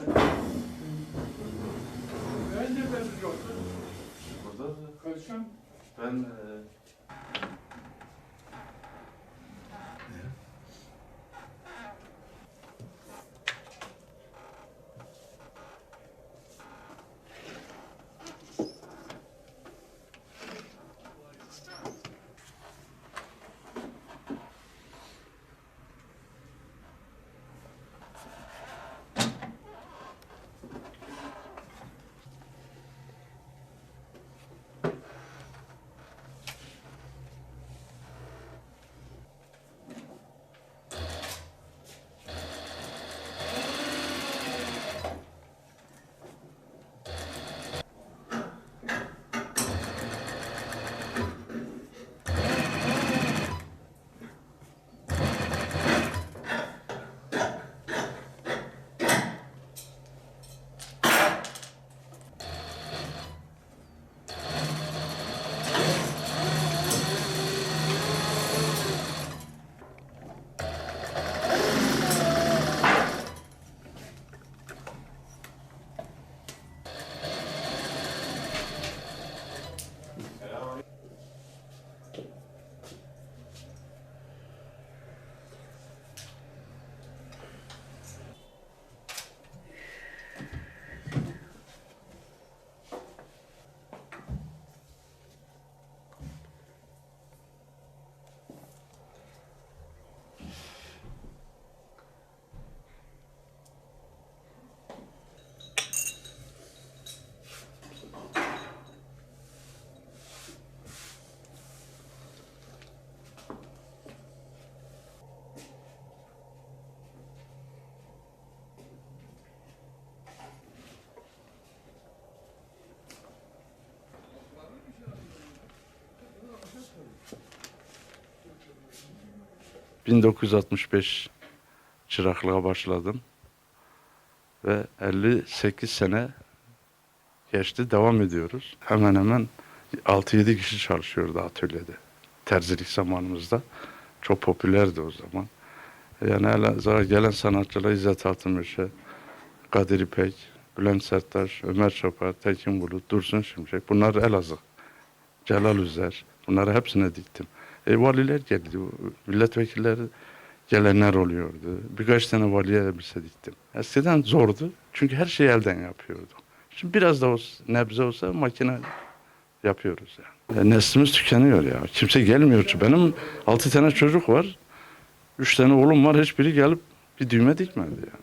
Ben de ben yoktu. Burada Karışan ben e, ...1965 çıraklığa başladım. Ve 58 sene geçti, devam ediyoruz. Hemen hemen 6-7 kişi çalışıyordu atölyede. Terzilik zamanımızda. Çok popülerdi o zaman. Yani Elazığ'a gelen sanatçılar İzzet Altınmeşe, Kadir İpek, Bülent Serttaş, Ömer Çapar, Tekin Bulut, Dursun Şimşek. Bunlar Elazığ. Celal Üzer. Bunları hepsine diktim. E, valiler geldi. Milletvekilleri gelenler oluyordu. Birkaç tane valiye elbise diktim. Eskiden zordu. Çünkü her şeyi elden yapıyordu. Şimdi biraz da olsa, nebze olsa makine yapıyoruz yani. E, neslimiz tükeniyor ya. Kimse gelmiyor. Benim altı tane çocuk var. Üç tane oğlum var. Hiçbiri gelip bir düğme dikmedi yani.